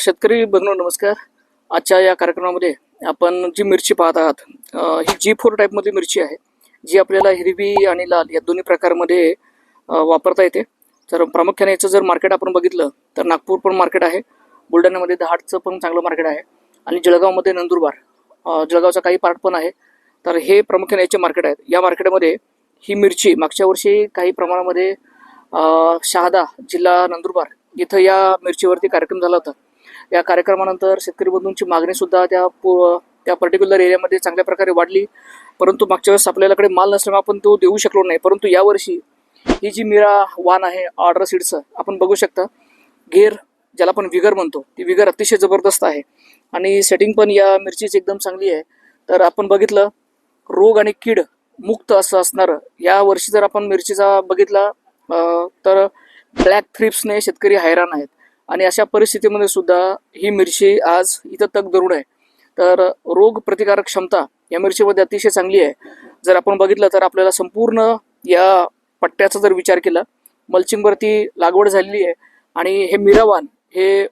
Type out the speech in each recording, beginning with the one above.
शेतकरी बंधू नमस्कार. आजच्या या कार्यक्रमामध्ये आपण जी मिरची पाहत आहात ही जी फोर टाईपमधली मिरची आहे जी आपल्याला हिरवी आणि लाल या दोन्ही प्रकारमध्ये वापरता येते. तर प्रामुख्याने याचं जर मार्केट आपण बघितलं तर नागपूर पण मार्केट आहे बुलढाण्यामध्ये दहाडचं पण चांगलं मार्केट आहे आणि जळगावमध्ये नंदुरबार जळगावचा काही पार्ट पण आहे. तर हे प्रामुख्याने याचे मार्केट आहेत. या मार्केटमध्ये ही मिरची मागच्या वर्षी काही प्रमाणामध्ये शहादा जिल्हा नंदुरबार इथं या मिरचीवरती कार्यक्रम झाला होता. या कार्यक्रमानंतर शेतकरी बंधूंची मागणी सुद्धा त्या पु- त्या पर्टिक्युलर एरियामध्ये चांगल्या प्रकारे वाढली. परंतु मागच्या वेळेस आपल्याकडे माल नसल्यामुळे आपण तो देऊ शकलो नाही. परंतु यावर्षी ही जी मिरा वान आहे ऑर्डर सीडचं आपण बघू शकता. गेर ज्याला आपण विगर म्हणतो ती विगर अतिशय जबरदस्त आहे. आणि सेटिंग पण या मिरचीची एकदम चांगली आहे. तर आपण बघितलं रोग आणि कीड मुक्त असं असणारं. या वर्षी जर आपण मिरचीचा बघितला तर ब्लॅक थ्रिप्सने शेतकरी हैराण आहेत. आणि अशा परिस्थितीमध्ये सुद्धा ही मिरची आज इथं तग धरून आहे. तर रोग प्रतिकारक क्षमता या मिरचीमध्ये अतिशय चांगली आहे. जर आपण बघितलं तर आपल्याला संपूर्ण या पट्ट्याचा जर विचार केला मल्चिंगवरती लागवड झालेली आहे आणि हे मिरावान हे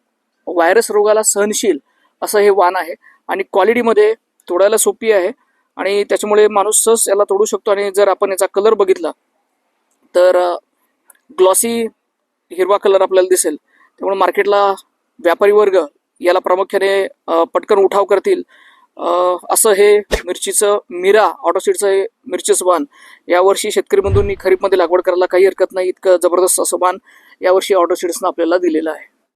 व्हायरस रोगाला सहनशील असं हे वाण आहे आणि क्वालिटीमध्ये तोडायला सोपी आहे आणि त्याच्यामुळे माणूस सहज याला तोडू शकतो. आणि जर आपण याचा कलर बघितला तर ग्लॉसी हिरवा कलर आपल्याला दिसेल. त्यामुळे मार्केटला व्यापारी वर्ग याला प्रामुख्याने पटकन उठाव करतील. असं हे मिरचीचं मिरा ऑटोसीडचं हे मिरचीचं वाण यावर्षी शेतकरी बंधूंनी खरीपमध्ये लागवड करायला काही हरकत नाही इतकं जबरदस्त असं वाण यावर्षी ऑटोसीड्सनं आपल्याला दिलेलं आहे.